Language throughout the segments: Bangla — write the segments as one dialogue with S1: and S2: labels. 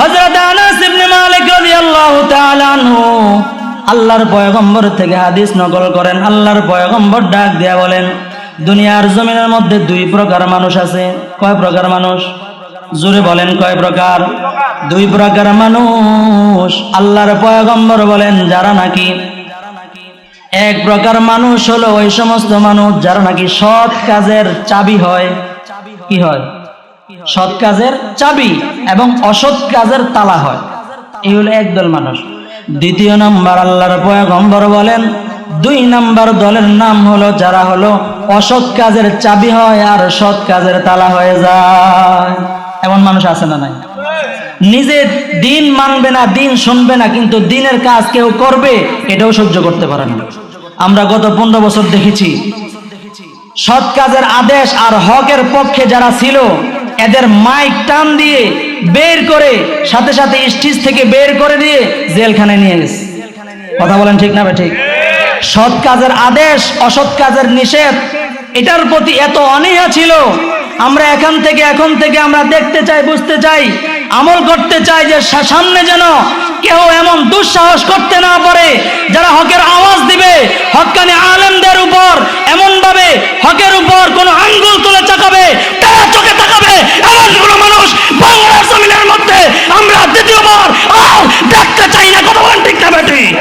S1: হযরত আনাস ইবনে মালিক রাদিয়াল্লাহু তাআলা আনহু আল্লাহর পয়গম্বর থেকে হাদিস নকল করেন। আল্লাহর পয়গম্বর ডাক দিয়া বলেন, দুনিয়ার জমিনের মধ্যে দুই প্রকার মানুষ আছে। কয় প্রকার মানুষ? জোরে বলেন, কয় প্রকার? দুই প্রকার মানুষ। আল্লাহর পয়গম্বর বলেন, যারা নাকি এক প্রকার মানুষ হলো ওই সমস্ত মানুষ যারা নাকি সৎ কাজের চাবি হয়। কি হয়? সৎ কাজের চাবি এবং অসৎ কাজের তালা হয়। এই হলো একদল মানুষ। দ্বিতীয় নাম্বার আল্লাহর পয়গম্বর বলেন, দুই নাম্বার দলের নাম হলো, যারা হলো অসৎ কাজের চাবি হয় আর সৎ কাজের তালা হয়ে যায়। এমন মানুষ আছে না নাই? নিজে দিন মানবে না, দিন শুনবে না, কিন্তু দিনের কাজ কেউ করবে, এটাও সহ্য করতে পারে না। আমরা গত পনেরো বছর দেখেছি, সৎ কাজের আদেশ আর হকের পক্ষে যারা ছিল এদের মাইক টান দিয়ে বের করে, সাথে সাথে স্টিজ থেকে বের করে দিয়ে জেলখানায় নিয়ে গেছে। কথা বলেন ঠিক না ঠিক সৎ কাজের আদেশ, অসৎ কাজের নিষেধ, এটার প্রতি এত অনীহা ছিল। আমরা এখান থেকে, এখন থেকে আমরা দেখতে চাই, বুঝতে চাই, আমল করতে চাই যে সামনে যেন কেউ এমন দুঃসাহস করতে না পারে, যারা হকের আওয়াজ দিবে। হকানি আলেমদের উপর এমন ভাবে হকের উপর কোন আঙ্গুল তুলে চাকাবে কোন মানুষ বাংলার জমিনের মধ্যে আমরা দ্বিতীয়বার আর দেখতে চাই না। ঠিক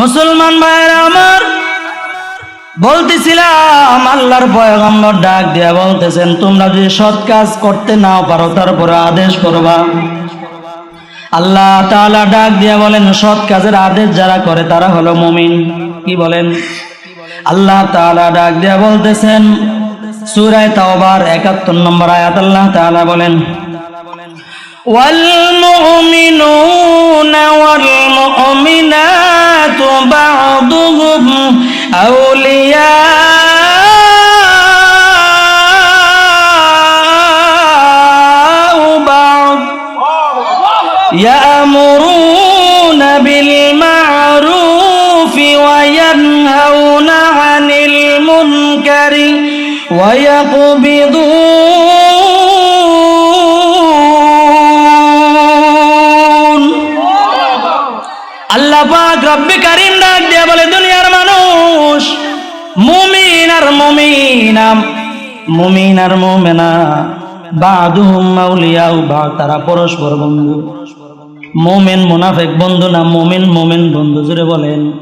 S1: মুসলমান ভাইয়েরা আমার, বলতেছিলাম, আল্লাহর পয়গম্বর ডাক দিয়া বলতেছেন, তোমরা যদি সৎ কাজ করতে নাও পারো, তারপরে আদেশ করবা। আল্লাহ তাআলা ডাক দিয়া বলেন সৎ কাজের আদেশ যারা করে তারা হলো মুমিন কি বলেন আল্লাহ তাআলা ডাক দিয়া বলতেছেন সূরায়ে তাওবার 71 নম্বর আয়াত আল্লাহ তাআলা বলেন والمؤمنون والمؤمنات بعضهم أولياء يأمرون بالمعروف وينهون عن المنكر ويقبضون আল্লাহ পাক রব্বি কারিম ডাক দিয়ে বলে দুনিয়ার মানুষ মুমিন আর মুমিনা মুমিন আর মুমিনা বাদুহুম মাউলিয়াউ বা তারা পরস্পর বন্ধু মুমিন মোনাফেক বন্ধু না মোমেন মোমেন বন্ধু জুড়ে বলেন।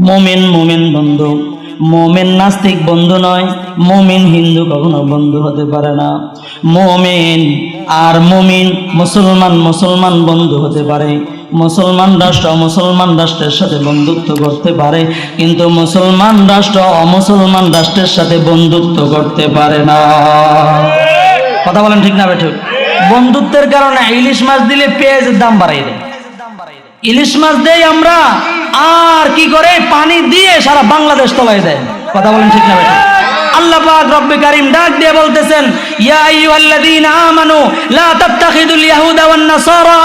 S1: মোমেন মোমেন বন্ধু। মোমেন নাস্তিক বন্ধু নয়, মুমিন হিন্দু কখনো বন্ধু হতে পারে না। মোমেন আর মুমিন মুসলমান মুসলমান বন্ধু হতে পারে। মুসলমান রাষ্ট্র মুসলমান রাষ্ট্রের সাথে বন্ধুত্ব করতে পারে, কিন্তু মুসলমান রাষ্ট্র অমুসলমান রাষ্ট্রের সাথে বন্ধুত্ব করতে পারে না। কথা বলেন ঠিক না, বেঠুক? বন্ধুত্বের কারণে ইলিশ মাছ দিলে পেঁয়াজের দাম বাড়াই দেয়। ইলিশ মাছ দেই আমরা আর কি করে? পানি দিয়ে সারা বাংলাদেশ তলায় দেয়। কথা বলেন ঠিক না আল্লাহ ডাক দিয়ে বলতেছেন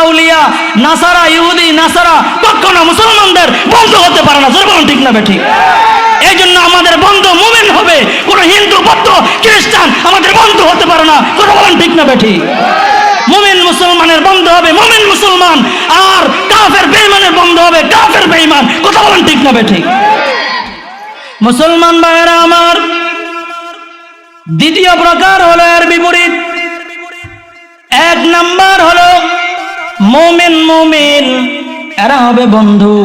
S1: আউলিয়া। নাসারা, ইহুদি, নাসারা, কখনো মুসলমানদের বন্ধু হতে পারে না। ঠিক না বেঠিক এই জন্য আমাদের বন্ধু মুমিন হবে। কোন হিন্দু, বৌদ্ধ, খ্রিস্টান আমাদের বন্ধু হতে পারে না। কথা বলেন ঠিক না বেঠিক মুমিন মুসলমানের বন্ধ হবে মুমিন মুসলমান, আর কাফের বেঈমানের বন্ধ হবে কাফের বেঈমান। কথা বলেন ঠিক না ঠিক মুসলমান ভাইয়েরা আমার, দ্বিতীয় প্রকার হলো এর বিপরীত। এক নাম্বার হলো মুমিন মুমিন, এরা হবে বন্ধু।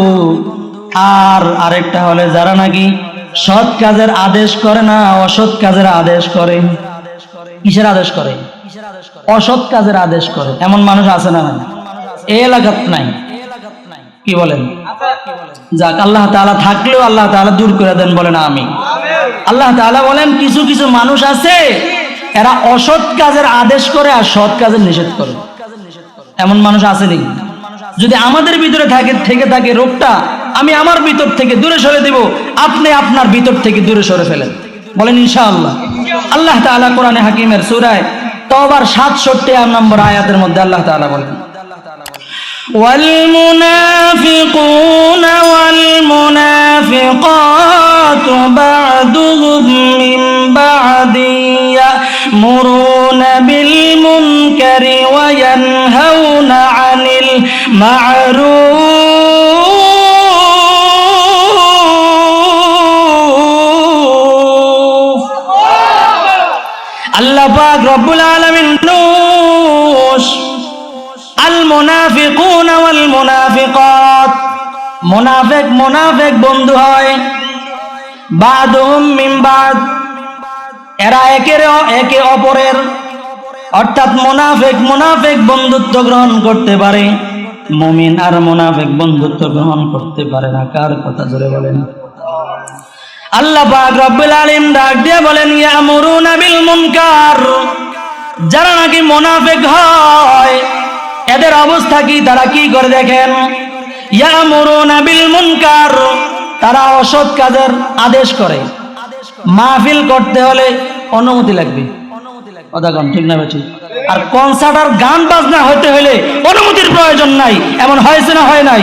S1: আর আরেকটা হলে যারা নাকি সৎ কাজের আদেশ করে না, অসৎ কাজের আদেশ করে। কিসের আদেশ করে? অসৎ কাজের আদেশ করে। এমন মানুষ আছে না এলাকাত নাই। কি বলেন? যাক, আল্লাহ তাআলা থাকলেও আল্লাহ তাআলা দূর করে দেন বলেন আমি আল্লাহ তাআলা বলেন, কিছু কিছু মানুষ আছে, এরা অসৎ কাজের আদেশ করে আর সৎ কাজের নিষেধ করে। এমন মানুষ আছে নাকি? যদি আমাদের ভিতরে থাকে, থেকে থাকে রোগটা আমি আমার ভিতর থেকে দূরে সরে দেব। আপনি আপনার ভিতর থেকে দূরে সরে ফেলেন। বলেন ইনশা আল্লাহ আল্লাহ তালা কোরআনে হাকিমের সুরায় সূরায় তওবার 67 নম্বর আয়াতের মধ্যে আল্লাহ তালা বলেন والمنافقون والمنافقات بعضهم من بعد يأمرون بالمنكر وينهون عن المعروف মুনাফিকাত মুনাফিক মুনাফিক বন্ধু হয়। মিন এরা একের একে অপরের। অর্থাৎ মুনাফিক মুনাফিক বন্ধুত্ব গ্রহণ করতে পারে। মুমিন আর মুনাফিক বন্ধুত্ব গ্রহণ করতে পারে না। কার কথা জোরে বলেন? আল্লাহ পাক রব্বুল আলিম ডাক দিয়ে বলেন, ইয়ামুরুনা বিল মুনকার। যারা নাকি মুনাফিক হয়, এদের অবস্থা কি? তারা কি করে দেখেন? ইয়ামুরুনা বিল মুনকার। তারা অসৎ কাজের আদেশ করে। মাহফিল করতে হলে অনুমতি লাগবে। ঠিক না বেশি আর কনসার্ট আর গান বাজনা হতে হলে অনুমতির প্রয়োজন নাই। এমন হয়েছে না হয় নাই?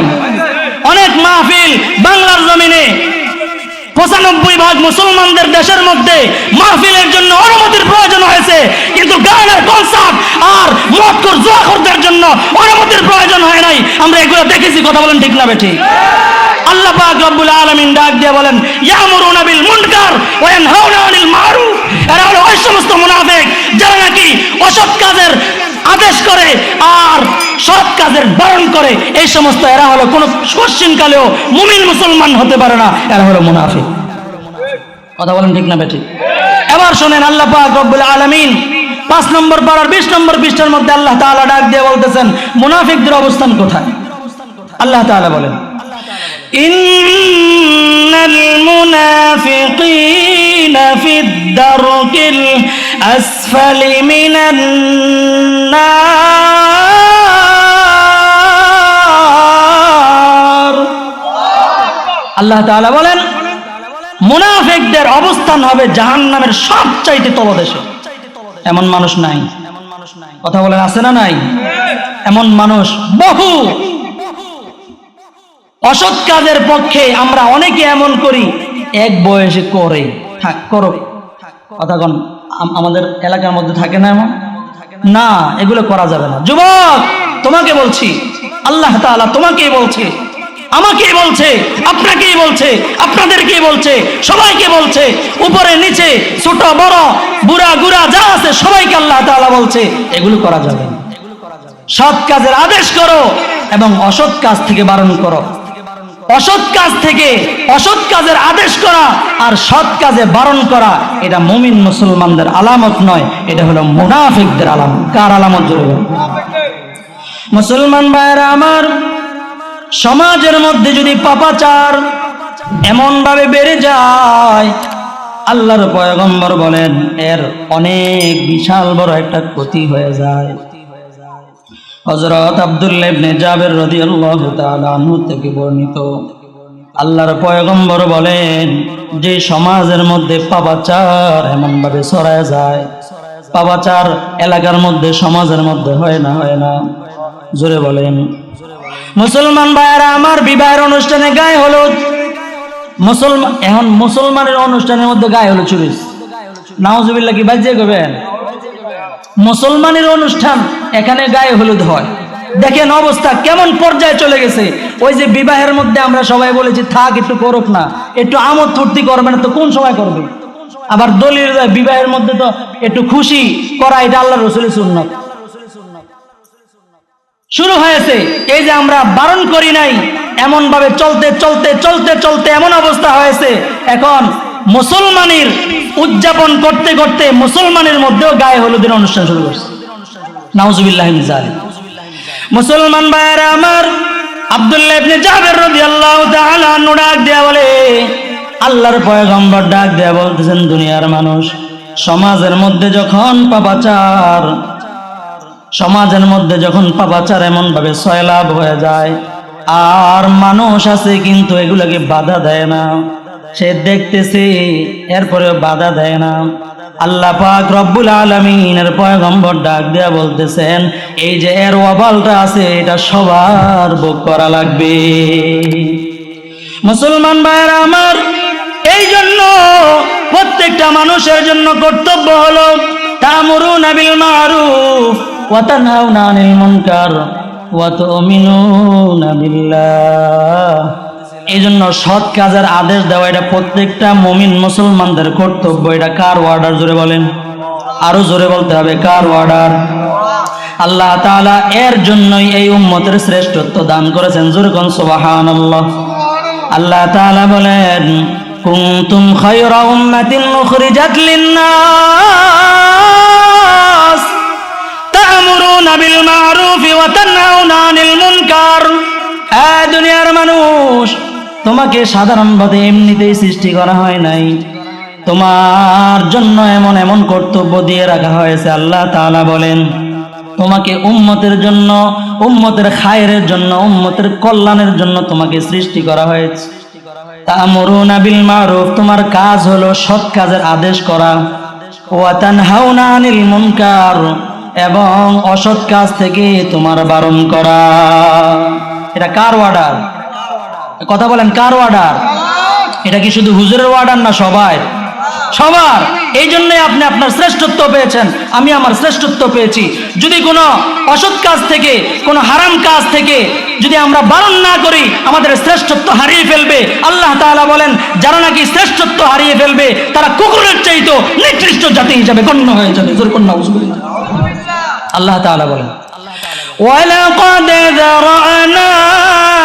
S1: অনেক মাহফিল বাংলার জমিনে পঁচানব্বই ভাগ মুসলমানদের দেশের মধ্যে মাহফিলের জন্য অনুমতির প্রয়োজন হয়েছে। কিন্তু গানের কনসার্ট আর মটকর জোয়াখরদের জন্য অনুমতির প্রয়োজন হয় নাই। আমরা এগুলো দেখেছি, কথা বলেন ঠিক না বেঠি আল্লাহ পাক রব্বুল আলামিন ডাক দিয়ে বলেন, ইয়ামুরুনা বিল মুনকার ওয়া ইয়ানহাউনা আনিল এরা হলো ওই সমস্ত মুনাফিক যারা নাকি অসৎ কাজের আদেশ করে আর সৎ কাজের বারণ করে। এই সমস্ত এরা হলো কোন পশ্চিম মুমিন মুসলমান হতে পারে না, এরা হলো মুনাফিক। কথা বলেন ঠিক না বেঠিক? এবার শোনেন, আল্লাহ পাক রব্বুল আলামিন পাঁচ নম্বর পাড়ার বিশ নম্বর পৃষ্ঠার মধ্যে আল্লাহ তাআলা ডাক দিয়ে বলতেছেন, মুনাফিকদের অবস্থান কোথায়? আল্লাহ তাআলা বলেন إن المنافقين في الدرك الأسفل من النار আল্লাহ তাআলা বলেন মুনাফিকদের অবস্থান হবে জাহান্নামের সবচাইতে তলদেশে এমন মানুষ নাই কথা বলেন আছে না নাই এমন মানুষ বহু অসৎ কাজের পক্ষে আমরা অনেকে এমন করি, এক বয়সে করে। থাক করো। কথা কন আমাদের এলাকার মধ্যে থাকে না এমন? না, এগুলো করা যাবে না। যুবক, তোমাকে বলছি, আল্লাহ তাআলা তোমাকেই বলছে, আমাকেই বলছে, আপনাকেই বলছে, আপনাদেরকেই বলছে, সবাইকে বলছে, উপরে নিচে, ছোট, বড়, বুড়া, গুড়া, যা আছে সবাইকে আল্লাহ তাআলা বলছে, এগুলো করা যাবে না। সৎ কাজের আদেশ করো এবং অসৎ কাজ থেকে বারণ করো। অসৎ কাজ থেকে অসৎ কাজের আদেশ করা আর সৎ কাজে বারণ করা, এটা মুমিন মুসলমানদের আলামত নয়, এটা হলো মুনাফিকদের আলামত কার আলামত জোরে বলুন? মুসলমান ভাইয়েরা আমার, সমাজের মধ্যে যদি পাপাচার এমন ভাবে বেড়ে যায়, আল্লাহর পয়গম্বর বলেন, এর অনেক বিশাল বড় একটা ক্ষতি হয়ে যায় হযরত আব্দুল্লাহ জাবের রাদিয়াল্লাহু থেকে বর্ণিত। আল্লাহর পয়গম্বর বলেন, যে সমাজের মধ্যে পাপাচার এমন ভাবে ছড়ায় যায়, পাপাচার এলাকার মধ্যে, সমাজের মধ্যে হয় না হয় না। জোরে বলেন। মুসলমান ভাইয়েরা, আমার বিবাহের অনুষ্ঠানে গায়ে হলুদ। মুসলমান এখন মুসলমানের অনুষ্ঠানের মধ্যে গায়ে হলুদ চুরিস নাউজুবিল্লাহ কি বাজ্যে করবেন মুসলমানের অনুষ্ঠান এখানে গায়ে হলুদ হয়। দেখেন অবস্থা, কেমন পর্যায়ে চলে গেছে। ওই যে বিবাহের মধ্যে আমরা সবাই বলেছি, থাক, একটু করুক না। একটু আমোদ ফুর্তি করবে না তো কোন সময় করবে? আবার দলীয় বিবাহের মধ্যে তো একটু খুশি করা, এটা আল্লাহ রসুলের সুন্নত। শুরু হয়েছে, এই যে আমরা বারণ করি নাই এমন ভাবে চলতে চলতে চলতে চলতে এমন অবস্থা হয়েছে। এখন মুসলমানের উদযাপন করতে করতে মুসলমানের মধ্যেও গায়ে হলুদের অনুষ্ঠান শুরু করছে। নাউজুবিল্লাহ মুসলমান ভাইয়েরা আমার আব্দুল্লাহ ইবনে জাবের রাদিয়াল্লাহু তাআলা আনহু ডাক দেয়া বলে, আল্লাহর পয়গম্বর ডাক দেয়া বলতেছেন, দুনিয়ার মানুষ সমাজের মধ্যে যখন পাপাচার, সমাজের মধ্যে যখন পাপাচার এমন ভাবে সয়লাভ হয়ে যায়, আর মানুষ আছে কিন্তু এগুলোকে বাধা দেয় না। সে দেখতেছে, এরপরেও বাধা দেয় না। আল্লাহ পাক রব্বুল আলমিনের পয়গম্বর ডাক দেয়া বলতেছেন, এই যে এর ওয়াবালটা আছে, এটা সবার ভোগ করা লাগবে। মুসলমান ভাইয়েরা আমার, এই জন্য প্রত্যেকটা মানুষের জন্য কর্তব্য হলো, তামুরুনা নাবিল মারুফ ওয়া তানহাউনা আনিল মুনকার ওয়া তুমিনুনা বিল্লাহ। এই জন্য সৎ কাজের আদেশ দেওয়া, এটা প্রত্যেকটা মমিন মুসলমানদের কর্তব্য। এটা কার অর্ডার জোরে বলেন। আরও জোরে বলতে হবে, কার অর্ডার আল্লাহ তাআলা এর জন্যই এই উম্মতের শ্রেষ্ঠত্ব দান করেছেন। জোরে কোন সুবহানাল্লাহ। আল্লাহ তাআলা বলেন, কুনতুম খায়রা উম্মাতিন উখরিজাত লিন-নাস, তা'মুরুনা বিল মা'রুফ ওয়া তানহাউনা আনিল মুনকার। এ দুনিয়ার মানুষ তোমাকে সাধারণভাবে এমনিতেই সৃষ্টি করা হয় নাই। তোমার জন্য এমন এমন কর্তব্য দিয়ে রাখা হয়েছে, আল্লাহ তাআলা বলেন। তোমাকে উম্মতের জন্য, উম্মতের খায়ের জন্য, উম্মতের কল্যাণের জন্য তোমাকে সৃষ্টি করা হয়েছে। তা'মুরুনা বিল মা'রুফ, তোমার কাজ হলো সৎ কাজের আদেশ করা। ওয়া তানহাউনা আনিল মুনকার, এবং অসৎ কাজ থেকে তোমার বারণ করা। এটা কার অর্ডার কথা বলেন কার অর্ডার এটা কি শুধু হুজুরের অর্ডার না সবাই সবার এই জন্যই আপনি আপনার শ্রেষ্ঠত্ব পেয়েছেন আমি আমার শ্রেষ্ঠত্ব পেয়েছি যদি কোনো অসৎ কাজ থেকে কোনো হারাম কাজ থেকে যদি আমরা বারণ না করি আমাদের শ্রেষ্ঠত্ব হারিয়ে ফেলবে আল্লাহ তাআলা বলেন যারা নাকি শ্রেষ্ঠত্ব হারিয়ে ফেলবে তারা কুকুরের চাইতো নিকৃষ্ট জাতি হিসাবে গণ্য হয়ে যাবে জোর কন্যা আল্লাহ তাআলা বলেন ولقد ذرأنا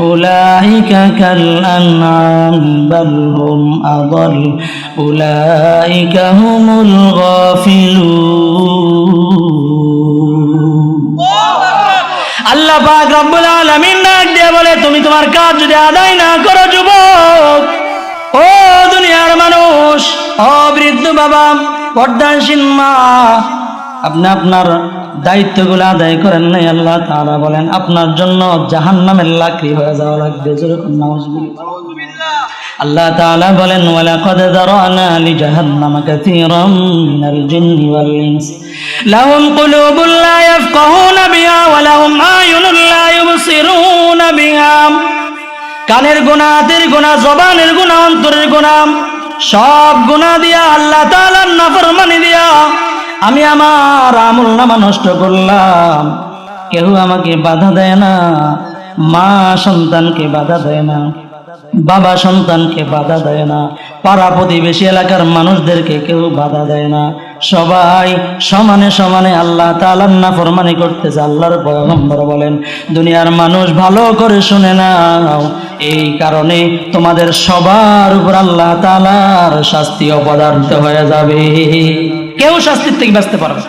S1: أولئك كالأنعام بل هم أضل أولئك هم الغافلون আল্লাহ পাক রব্বুল আলামিন ডাক দিয়ে বলে তুমি তোমার কাজ যদি আদায় না করো যুবক ও দুনিয়ার মানুষ ও বৃদ্ধ বাবা পর্দাসীন মা আপনি আপনার দায়িত্বগুলো আদায় করেন নাই, আল্লাহ তাআলা বলেন, আপনার জন্য জাহান্নামের লাকড়ি হয়ে যাওয়া লাগবে, যেরকম নামাজ আল্লাহ তাআলা বলেন, ওয়ালাকাদ দারানা লিজাহান্নামা কাসীরাম মিনাল জিন্নি ওয়াল ইনস। লাহুম কুলুবুন লা ইয়াফকাহুনা বিহা ওয়া লাহুম আয়ুনুন লা ইউবসিরুনা বিহা। কানের গুনাহ জবানের গুনাহ অন্তরের গুনাহ সব গুনাহ দিয়া আল্লাহ তাআলার নাফরমানি দিয়া আমি আমার আমল নামা নষ্ট করলাম। কেউ আমাকে বাধা দেয় না। মা সন্তানকে বাধা দেয় না। বাবা সন্তানকে বাধা দেয় না। পাড়া প্রতিবেশী এলাকার মানুষদেরকে কেউ বাধা দেয় না। সবাই সমানে সমানে আল্লাহ তাআলার নাফরমানি করতেছে, আল্লাহর পয়গম্বর বলেন, দুনিয়ার মানুষ ভালো করে শুনে নাও। এই কারণে তোমাদের সবার উপর আল্লাহ তালার শাস্তি অপদার্থ হয়ে যাবে। কেউ শাস্তির থেকে বাঁচতে পারবে।